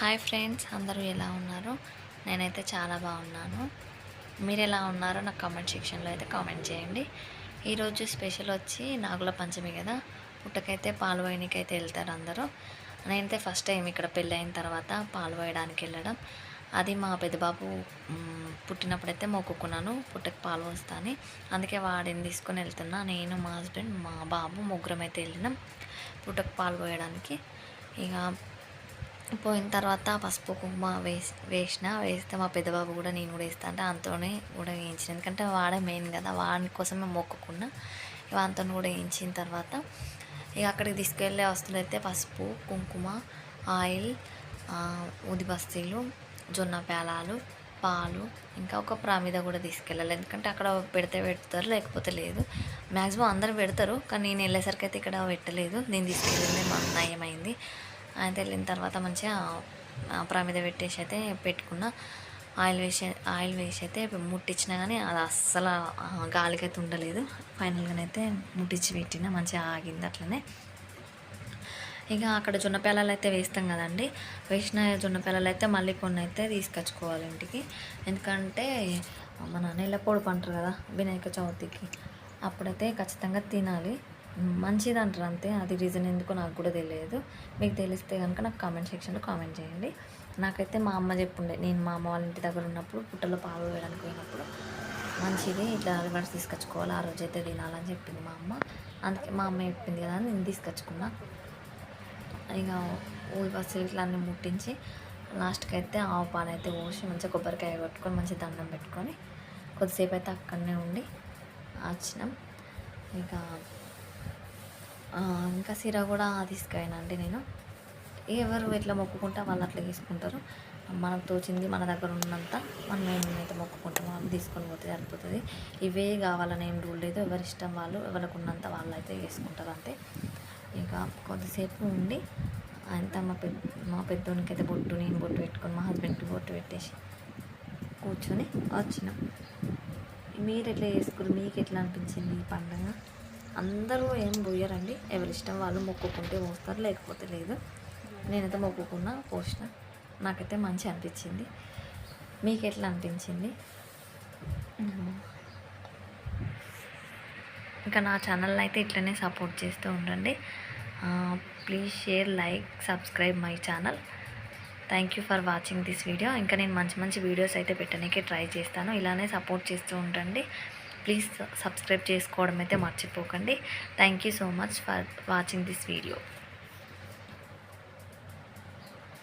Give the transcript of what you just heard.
Hi friends అందరూ ఎలా ఉన్నారు? నేనైతే చాలా బాగున్నాను. మీరు ఎలా ఉన్నారో నాకు కామెంట్ సెక్షన్లో అయితే కామెంట్ చేయండి. ఈరోజు స్పెషల్ వచ్చి నాగుల పంచమి కదా పుట్టకైతే పాలు అయితే వెళ్తారు అందరూ. నేనైతే ఫస్ట్ టైం ఇక్కడ పెళ్ళి అయిన తర్వాత పాలు పోయడానికి వెళ్ళడం. అది మా పెద్దబాబు పుట్టినప్పుడైతే మొక్కుకున్నాను పుట్టకు పాలు వస్తాను అందుకే వాడిని తీసుకొని వెళ్తున్నా. నేను మా హస్బెండ్ మా బాబు ముగ్గురం అయితే వెళ్ళినాం పుట్టకు పాలు పోయడానికి. ఇక పోయిన తర్వాత పసుపు కుంకుమ వేసి వేసిన వేస్తే మా పెద్దబాబు కూడా నేను కూడా వేస్తా అంటే అంతోనే కూడా వేయించిన. ఎందుకంటే వాడే మెయిన్ కదా వాడి కోసమే మొక్కుకున్నా. ఇక అంతో కూడా వేయించిన తర్వాత ఇక అక్కడికి తీసుకెళ్ళే వస్తువులైతే పసుపు కుంకుమ ఆయిల్ ఆ, ఊది బస్తీలు జొన్న పేలాలు పాలు ఇంకా ఒక ప్రామిద కూడా తీసుకెళ్ళాలి. ఎందుకంటే అక్కడ పెడితే పెడతారు లేకపోతే లేదు. మ్యాక్సిమం అందరూ పెడతారు కానీ నేను వెళ్ళేసరికి అయితే ఇక్కడ పెట్టలేదు. నేను తీసుకెళ్ళింది మా అన్నయ్యమైంది ఆయన వెళ్ళిన తర్వాత మంచిగా ప్రమిద పెట్టేసి అయితే పెట్టుకున్న. ఆయిల్ వేసి ఆయిల్ వేసి అయితే ముట్టించినా కానీ అది అస్సలు గాలికైతే ఉండలేదు. ఫైనల్గానైతే ముట్టించి పెట్టిన మంచిగా ఆగింది అట్లనే. ఇక అక్కడ జొన్న పేలాలు అయితే వేస్తాం కదండి. వేసిన జొన్న పేలాలు అయితే మళ్ళీ కొన్ని అయితే తీసుకొచ్చుకోవాలి ఇంటికి. ఎందుకంటే మన నెల పొడుపు అంటారు కదా వినాయక చవితికి. అప్పుడైతే ఖచ్చితంగా తినాలి. మంచిది అంటారు అంతే? అది రీజన్ ఎందుకో నాకు కూడా తెలియదు. మీకు తెలిస్తే కనుక నాకు కామెంట్ సెక్షన్లో కామెంట్ చేయండి. నాకైతే మా అమ్మ చెప్పుండే నేను మా అమ్మ వాళ్ళ ఇంటి దగ్గర ఉన్నప్పుడు పుట్టలో పాలు వేయడానికి పోయినప్పుడు మంచిది ఇట్లా రివర్స్ తీసుకొచ్చుకోవాలి ఆ రోజు అయితే తినాలని చెప్పింది మా అమ్మ. అందుకే మా అమ్మ చెప్పింది కదా అని నేను తీసుకొచ్చుకున్నా. ఇక ఊరి బస్సులు ఇట్లా అన్నీ ముట్టించి లాస్ట్కి అయితే ఆవు పాలు అయితే పోసి మంచిగా కొబ్బరికాయ కొట్టుకొని మంచిగా దండం పెట్టుకొని కొద్దిసేపు అయితే అక్కడనే ఉండి వచ్చినాం. ఇక ఇంకా సిర కూడా తీసుకుపోయానండి నేను. ఎవరు ఎట్లా మొక్కుకుంటే వాళ్ళు అట్లా తీసుకుంటారు. మనకు తోచింది మన దగ్గర ఉన్నంత మనం ఏమైతే మొక్కుకుంటామో అవి తీసుకొని పోతే సరిపోతుంది. ఇవే కావాలని ఏం రూల్ లేదు. ఎవరి ఇష్టం వాళ్ళు ఎవరికి ఉన్నంత వాళ్ళు అయితే చేసుకుంటారు అంతే. ఇంకా కొద్దిసేపు ఉండి అంతా మా పెద్ద మా పెద్దోనికి అయితే బొట్టు నేను బొట్టు పెట్టుకొని మా హస్బెండ్కి బొట్టు పెట్టేసి కూర్చొని వచ్చినాం. మీరు ఎట్లా చేసుకున్నారు? మీకు ఎట్లా అనిపించింది ఈ పండుగ? అందరూ ఏం పోయారండి ఎవరి ఇష్టం వాళ్ళు మొక్కుకుంటే పోస్తారు లేకపోతే లేదు. నేనైతే మొక్కుకున్నా పోసిన. నాకైతే మంచి అనిపించింది. మీకు ఎట్లా అనిపించింది? ఇంకా నా ఛానల్ అయితే ఇట్లనే సపోర్ట్ చేస్తూ ఉండండి. Please share like subscribe my channel. Thank you for watching this video. ఇంకా నేను మంచి మంచి వీడియోస్ అయితే పెట్టడానికి ట్రై చేస్తాను. ఇలానే సపోర్ట్ చేస్తూ ఉండండి. ప్లీజ్ సబ్స్క్రైబ్ చేసుకోవడం అయితే మర్చిపోకండి. Thank you so much for watching this video